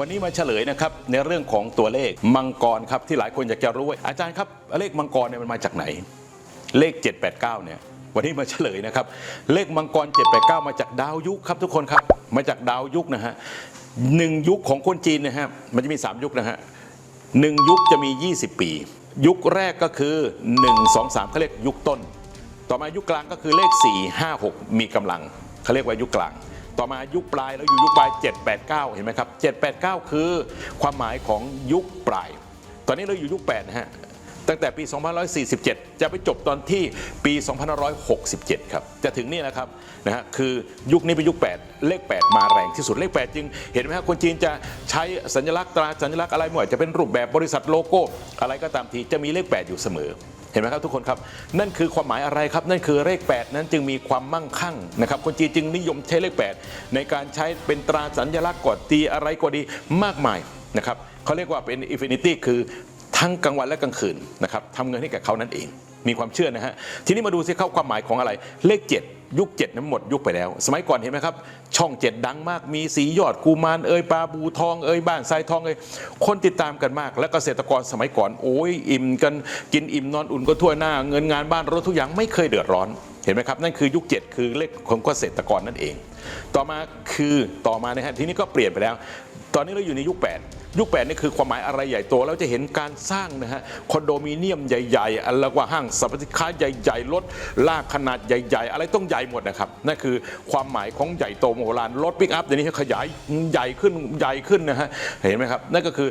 วันนี้มาเฉลยนะครับในเรื่องของตัวเลขมังกรครับที่หลายคนอยากจะรู้ว่าอาจารย์ครับเลขมังกรเนี่ยมันมาจากไหน เลข 789เนี่ยวันนี้มาเฉลยนะครับ เลขมังกร 789 มาจากดาวยุคครับทุกคนครับมาจากดาวยุคนะฮะหนึ่งยุคของคนจีนนะฮะมันจะมี 3 ยุคนะฮะหนึ่งยุคจะมี 20 ปี ยุคแรกก็คือ 1 2 3เขาเรียกยุคต้น ต่อมายุคกลางก็คือเลข 4 5 6 มีกำลังเขาเรียกว่ายุคกลาง ต่อมายุคปลายแล้วอยู่ยุคปลาย 789 เห็นไหมครับ 789 คือความหมายของยุคปลาย ตอนนี้เราอยู่ยุค8นะฮะตั้งแต่ปี 2547 จะไปจบตอนที่ปี 2567 ครับ จะถึงนี่นะครับนะฮะคือยุคนี้เป็นยุค 8 เลข 8 มาแรงที่สุดเลข 8 จึง เห็นไหมครับคนจีนจะใช้สัญลักษณ์ตราสัญลักษณ์อะไรไม่ว่าจะเป็นรูปแบบบริษัทโลโก้ อะไรก็ตามทีจะมีเลข 8 อยู่เสมอ ห็นไหมครับทุกคนครับ นั่นคือความหมายอะไรครับ นั่นคือเลข 8 นั้นจึงมีความมั่งคั่งนะครับ คนจีนจึงนิยมใช้เลข 8 ในการใช้เป็นตราสัญลักษณ์กอดตีอะไรก็ดีมากมายนะครับเขาเรียกว่าเป็นอินฟินิตี้คือทั้งกลางวันและกลางคืนนะครับทำเงินให้กับเขานั่นเอง มีความเชื่อนะฮะทีนี้มาดูซิเข้าความหมายของอะไรเลข 7 ยุค7นั้นหมดยุคไปแล้ว สมัยก่อนเห็นไหมครับ ช่อง7ดังมากมีสียอดกูมารเอ่ยปลาบูทองเอ่ยบ้านทรายทองเอ่ยคนติดตามกันมาก และเกษตรกรสมัยก่อน โอ้ยอิ่มกันกินอิ่มนอนอุ่นก็ทั่วหน้า เงินงานบ้านรถทุกอย่างไม่เคยเดือดร้อนเห็นไหมครับนั่นคือยุค 7 คือเลขของเกษตรกรนั่นเอง ต่อมาคือต่อมานะฮะทีนี้ก็เปลี่ยนไปแล้ว ตอนนี้เราอยู่ในยุค 8 ยุค8นี่คือความหมายอะไรใหญ่โตแล้วจะเห็นการสร้างนะฮะคอนโดมิเนียมใหญ่ๆ อันล้วว่าห้างสรรพสินค้าใหญ่ๆ รถลากขนาดใหญ่ ๆ อะไรต้องใหญ่หมดนะครับนั่นคือความหมายของใหญ่โตมโหฬารรถปิกอัพเดี๋ยวนี้ขยายใหญ่ขึ้นใหญ่ขึ้นนะฮะเห็นไหมครับนั่นก็คือ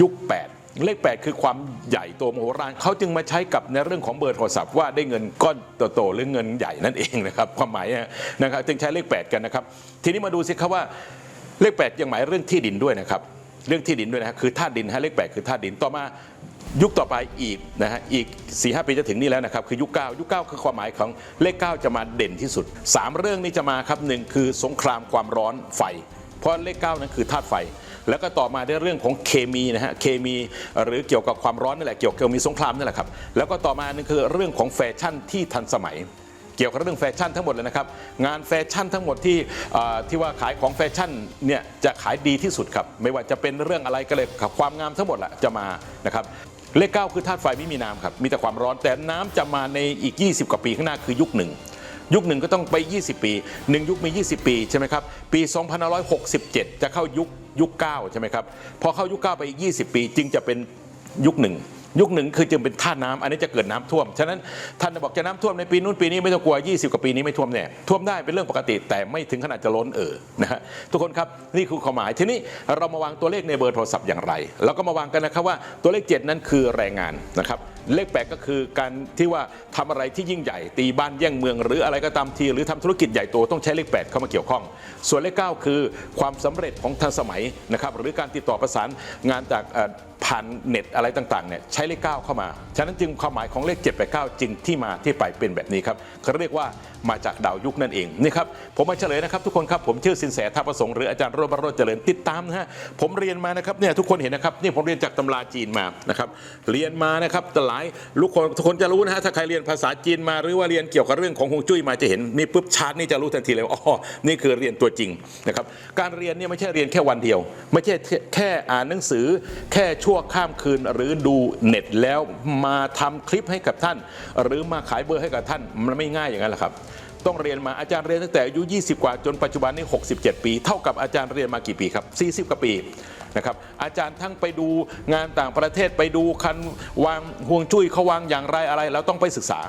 ยุค 8เลข 8 คือความใหญ่โตมโหฬารเขาจึงมาใช้กับในเรื่องของเบอร์โทรศัพท์ว่าได้เงินก้อนโตๆหรือเงินใหญ่นั่นเองนะครับความหมายนะครับจึงใช้เลข 8 กันนะครับ ทีนี้มาดูสิครับว่าเลข 8 ยังหมายเรื่องที่ดินด้วยนะครับ เรื่องที่ดินด้วยนะฮะคือธาตุดินฮะเลข8คือธาตุดินต่อมายุคต่อไปอีกนะฮะอีก4ีหปีจะถึงนี่แล้วนะครับคือยุค 9 ยุค 9 คือความหมายของเลข 9 จะมาเด่นที่สุด 3 เรื่องนี้จะมาครับหนึ่งคือสงครามความร้อนไฟ เพราะเลข 9 นั้นคือธาตุไฟ แล้วก็ต่อมาในเรื่องของเคมีนะฮะเคมีหรือเกี่ยวกับความร้อนนั่แหละเกี่ยวกับมีสงครามนั่แหละครับแล้วก็ต่อมานั่นคือเรื่องของแฟชั่นที่ทันสมัย เกี่ยวกับเรื่องแฟชั่นทั้งหมดเลยนะครับ งานแฟชั่นทั้งหมดที่ที่ว่าขายของแฟชั่นเนี่ยจะขายดีที่สุดครับ ไม่ว่าจะเป็นเรื่องอะไรก็เลยครับความงามทั้งหมดแหละจะมานะครับเลขเก้าคือธาตุไฟไม่มีน้ำครับ มีแต่ความร้อนแต่น้ำจะมาในอีก 20 กว่าปีข้างหน้าคือยุคหนึ่งยุคหนึ่งก็ต้องไป 20 ปีหนึ่งยุคมี 20 ปีใช่ไหมครับ ปี 2567 จะเข้ายุคยุค 9 ใช่ไหมครับ พอเข้ายุค 9 ไปอีก 20 ปี จึงจะเป็นยุคหนึ่ง ยุคหนึ่งคือจึงเป็นท่าน้ำอันนี้จะเกิดน้ำท่วม ฉะนั้นท่านบอกจะน้ำท่วมในปีนู้นปีนี้ไม่ต้องกลัว 20 กว่าปีนี้ไม่ท่วมแน่ท่วมได้เป็นเรื่องปกติ แต่ไม่ถึงขนาดจะล้นเอ่อนะฮะทุกคนครับนี่คือความหมายทีนี้เรามาวางตัวเลขในเบอร์โทรศัพท์อย่างไรเราก็มาวางกันนะครับว่าตัวเลข 7 นั้นคือแรงงานนะครับเลข8ก็คือการที่ว่าทำอะไรที่ยิ่งใหญ่ ตีบ้านแย่งเมือง หรืออะไรก็ตามที หรือทำธุรกิจใหญ่โตต้องใช้เลข 8 เข้ามาเกี่ยวข้อง ส่วนเลข 9 คือความสำเร็จของทันสมัยนะครับหรือการติดต่อประสานงานจาก ผ่านเน็ตอะไรต่างๆเนี่ยใช้เลข 9 เข้ามา ฉะนั้นจึงความหมายของเลข 7 8 9 จึงที่มาที่ไปเป็นแบบนี้ครับเขาเรียกว่ามาจากดาวยุคนั่นเองนี่ครับผมมาเฉลยนะครับทุกคนครับผมชื่อสินแสท่าประสงค์หรืออาจารย์โรบรรโรจเจริญติดตามนะฮะผมเรียนมานะครับเนี่ยทุกคนเห็นนะครับนี่ผมเรียนจากตำราจีนมานะครับเรียนมานะครับแต่หลายลูกคนทุกคนจะรู้นะฮะถ้าใครเรียนภาษาจีนมาหรือว่าเรียนเกี่ยวกับเรื่องของฮวงจุ้ยมาจะเห็นนี่ปุ๊บชาร์ตนี่จะรู้ทันทีเลยว่าอ๋อนี่คือเรียนตัวจริงนะครับการเรียนเนี่ยไม่ใช่เรียนแค่วันเดียว ไม่ใช่แค่อ่านหนังสือแค่ช่วข้ามคืนหรือดูเน็ตแล้วมาทำคลิปให้กับท่าน หรือมาขายเบอร์ให้กับท่าน มันไม่ง่ายอย่างนั้นแหละครับ ต้องเรียนมาอาจารย์เรียนตั้งแต่อายุ 20 กว่าจนปัจจุบันนี้ 67 ปี เท่ากับอาจารย์เรียนมากี่ปีครับ 40 กว่าปีนะครับอาจารย์ทั้งไปดูงานต่างประเทศไปดูคันวางห่วงจุ้ยเขาวางอย่างไรอะไรเราต้องไปศึกษา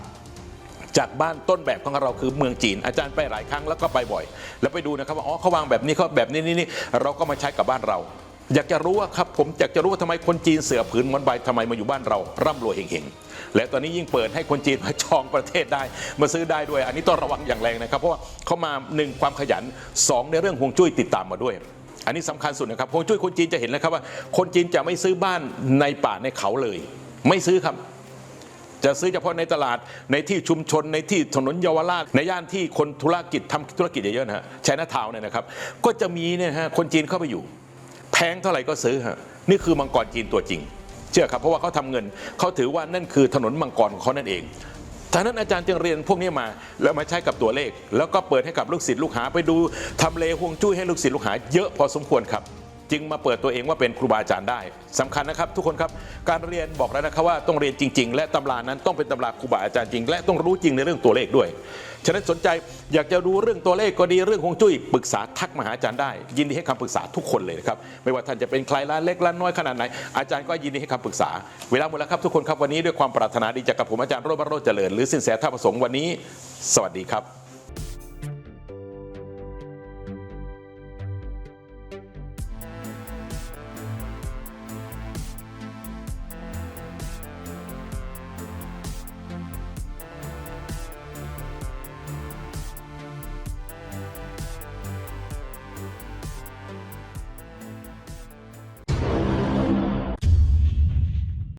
จากบ้านต้นแบบของเราคือเมืองจีน อาจารย์ไปหลายครั้งแล้วก็ไปบ่อย แล้วไปดูนะครับว่าอ๋อเขาวางแบบนี้เขาแบบนี้นี่นี่เราก็มาใช้กับบ้านเรา อยากจะรู้ว่าครับผมอยากจะรู้ว่าทำไมคนจีนเสือผืนมอนใบทำไมมาอยู่บ้านเราร่ำรวยเฮงๆและตอนนี้ยิ่งเปิดให้คนจีนมาจองประเทศได้มาซื้อได้ด้วย อันนี้ต้องระวังอย่างแรงนะครับ เพราะว่าเขามาหนึ่งความขยันสองในเรื่องฮวงจุ้ยติดตามมาด้วย อันนี้สำคัญสุดนะครับฮวงจุ้ยคนจีนจะเห็นแล้วครับว่า คนจีนจะไม่ซื้อบ้านในป่าในเขาเลย ไม่ซื้อครับจะซื้อเฉพาะในตลาดในที่ชุมชนในที่ถนนเยาวราชในย่านที่คนธุรกิจทำธุรกิจเยอะๆนะฮะช้หน้าทาวเนี่ยนะครับ ก็จะมีเนี่ยฮะคนจีนเข้าไปอยู่ งเท่าไหร่ก็ซื้อฮะนี่คือมังกรจีนตัวจริง เชื่อครับเพราะว่าเขาทำเงินเขาถือว่านั่นคือถนนมังกรของเขานั่นเองฉะนั้นอาจารย์จึงเรียนพวกนี้มาแล้วมาใช้กับตัวเลข แล้วก็เปิดให้กับลูกศิษย์ลูกหาไปดูทำเลห่วงจุ้ยให้ลูกศิษย์ลูกหาเยอะพอสมควรครับ จึงมาเปิดตัวเองว่าเป็นครูบาอาจารย์ได้สำคัญนะครับ ทุกคนครับการเรียนบอกแล้วนะครับว่าต้องเรียนจริง ๆ และตำรานั้นต้องเป็นตำราครูบาอาจารย์จริง และต้องรู้จริงในเรื่องตัวเลขด้วยฉะนั้นสนใจอยากจะรู้เรื่องตัวเลขก็ดีเรื่องฮวงจุ้ยปรึกษาทักมาหาอาจารย์ได้ ยินดีให้คำปรึกษาทุกคนเลยนะครับไม่ว่าท่านจะเป็นใครล้านเล็กล้านน้อยขนาดไหนอาจารย์ก็ยินดีให้คำปรึกษา เวลาหมดแล้วครับทุกคนครับวันนี้ด้วยความปรารถนาดีจากกับผมอาจารย์โรบรรโรจเจริญหรือสินแสท่าประสงค์วันนี้ สวัสดีครับ